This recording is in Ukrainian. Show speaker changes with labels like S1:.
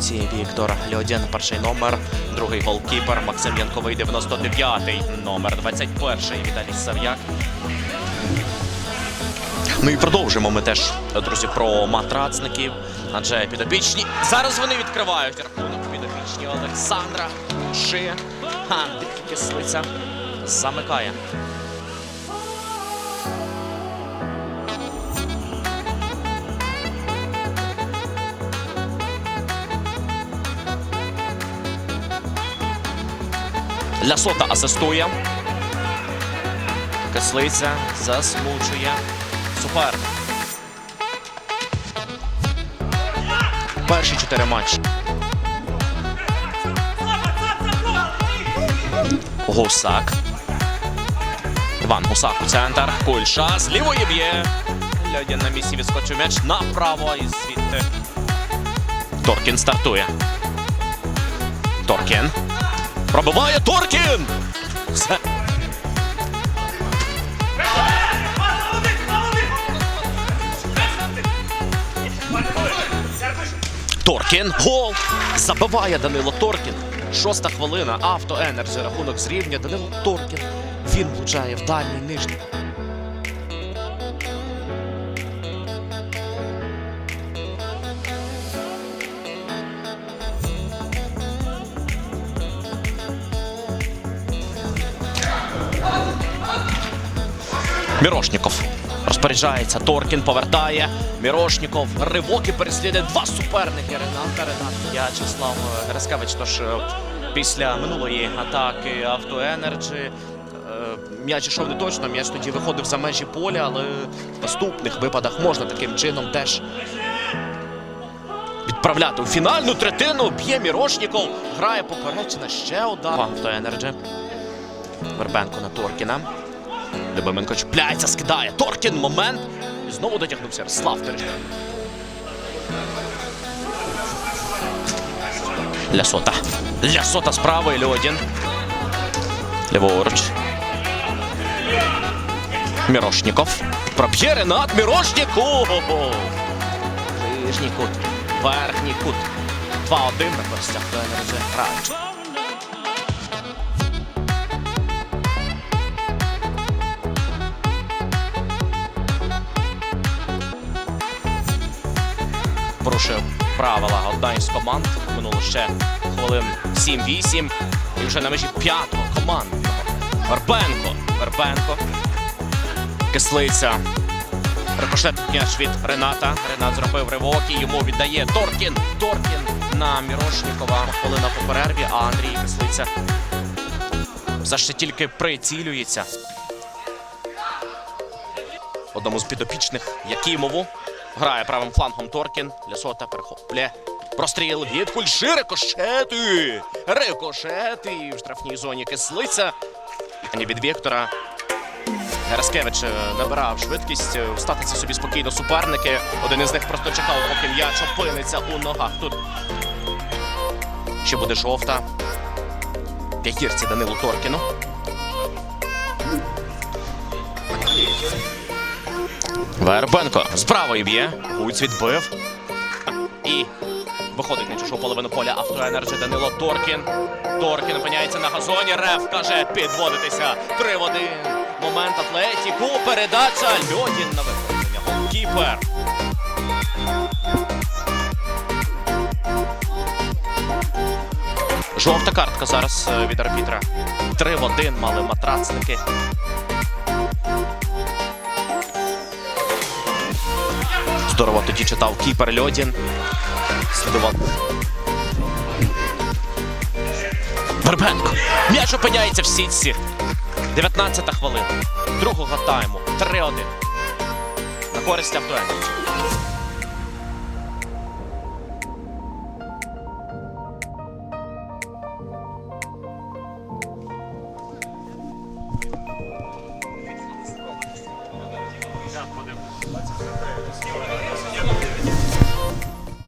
S1: гравці Віктор Льодін, перший номер, другий голкіпер Максим Янковий, 99-й, номер 21 Віталій Сав'як. Ну і продовжимо ми теж, друзі, про матрацників. Адже підопічні. Зараз вони відкривають рахунок підопічні Олександра Ши. Андрій Кислиця замикає. Лясота асистує. Кислиця засмучує супер. Перші чотири матчі. Гусак. Іван Гусак у центр. Кульша з лівої б'є. Льодін на місці відскочив м'яч направо і звідти. Торкін стартує. Торкін. Пробиває Торкін! Все. Торкін. Гол! Забиває Данило Торкін. Шоста хвилина. Авто Енерджі. Рахунок зрівня. Данило Торкін. Він влучає в дальній нижній. Мірошніков розпоряджається. Торкін повертає. Мірошніков. Ривок і переслідує два суперники. Рената Ренат. В'ячеслав Гераскевич. Тож е, після минулої атаки Авто Енерджі. е, М'яч ішов не точно, м'яч тоді виходив за межі поля, але в наступних випадах можна таким чином теж відправляти у фінальну третину. Б'є Мірошніков. Грає поперечна ще удар. Авто Енерджі. Вербенко на Торкіна. Любименко чіпляється, скидає. Торкін момент. І знову дотягнувся Ярослав Терещак. Лясота. Лясота справа Льодін. Ліворуч. Мірошніков. Проб'є Ренат Мірошніков. Нижній кут. Верхній кут. 2-1 на користях до порушив правила одна із команд. Минуло ще хвилин 7-8. І вже на межі п'ятого командного. Вербенко. Вербенко. Кислиця. Рикошет м'яч від Рената. Ренат зробив ривок і йому віддає Торкін. Торкін на Мірошнікова. Хвилина по перерві, а Андрій Кислиця за ще тільки прицілюється. Одному з підопічних Якимову. Грає правим флангом Торкін. Лясота перехоплює. Простріл від кульши. Рикошети. Рикошети. В штрафній зоні кислиця. І від Віктора. Гераскевич е, набирав швидкість. е, В статиці собі спокійно суперники. Один із них просто чекав, поки м'яч опиниться у ногах. Тут ще буде жовта. П'ятірці Данилу Торкіну. Вербенко з правої б'є. Гуць відбив. І виходить на чужу половину поля автоенерджі Данило Торкін. Торкін опиняється на газоні. Реф каже підводитися. Три в один. Момент атлетіку. Передача. Льодін на виходження. Голкіпер. Жовта картка зараз е, від арбітра. Три в один мали матрацники. Здорово тоді читав Кіпер Льодін. Слідував. Вербенко. М'яч опиняється в сітці. 19 хвилина. Другого тайму. 3-1. На користь автоенерджі.